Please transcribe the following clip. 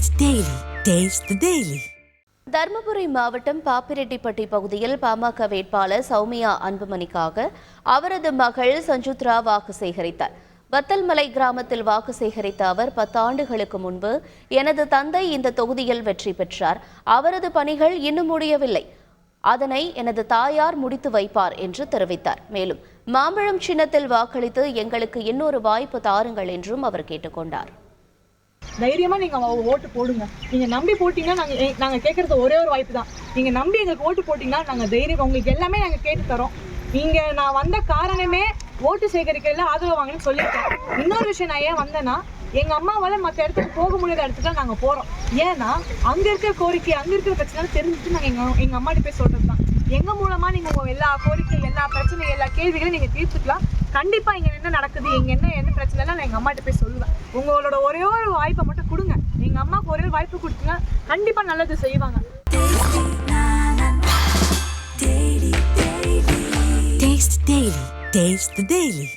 Taste the Daily. Dharmapuri மாவட்டம் பாப்பிரெட்டிப்பட்டி பகுதியில் பாமக வேட்பாளர் சௌமியா அன்புமணிக்காக அவரது மகள் சஞ்சுத்ரா வாக்கு சேகரித்தார். வத்தல்மலை கிராமத்தில் வாக்கு சேகரித்த அவர் பத்தாண்டுகளுக்கு முன்பு எனது தந்தை இந்த தொகுதியில் வெற்றி பெற்றார். அவரது பணிகள் இன்னும் முடியவில்லை. அதனை எனது தாயார் முடித்து வைப்பார் என்று தெரிவித்தார். மேலும் மாம்பழம் சின்னத்தில் வாக்களித்து எங்களுக்கு இன்னொரு வாய்ப்பு தாருங்கள் என்றும் அவர் கேட்டுக்கொண்டார். தைரியமாக நீங்கள் ஓட்டு போடுங்க. நீங்கள் நம்பி போட்டிங்கன்னா நாங்கள் நாங்கள் கேட்குறது கேட்கறது ஒரே ஒரு வாய்ப்பு தான். நீங்கள் நம்பி எங்களுக்கு ஓட்டு போட்டிங்கன்னா நாங்கள் தைரியம் உங்களுக்கு எல்லாமே நாங்கள் கேட்டு தரோம். இங்கே நான் வந்த காரணமே ஓட்டு சேகரிக்கிறதுல ஆதரவு வாங்கன்னு சொல்லியிருக்கேன். இன்னொரு விஷயம் நான் ஏன் வந்தேன்னா எங்கள் அம்மாவால் மற்ற இடத்துக்கு போக முடியாத இடத்துக்கு தான் போகிறோம் ஏன்னா அங்கே இருக்கிற கோரிக்கை அங்கே இருக்கிற பிரச்சனை தெரிஞ்சுட்டு நாங்கள் எங்கள் எங்கள் அம்மாட்ட போய் சொல்கிறது தான் எங்கள் மூலமாக நீங்கள் உங்கள் எல்லா கோரிக்கை எல்லா பிரச்சனை எல்லா கேள்விகளையும் நீங்கள் தீர்த்துக்கலாம். கண்டிப்பா இங்க என்ன நடக்குது இங்க என்ன என்ன பிரச்சனை நான் எங்க அம்மாட்ட போய் சொல்லுவேன். உங்களோட ஒரே ஒரு வாய்ப்பை மட்டும் கொடுங்க. எங்க அம்மாவுக்கு ஒரே ஒரு வாய்ப்பு கொடுத்தீங்க கண்டிப்பா நல்லது செய்வாங்க. Taste the Taste the Daily.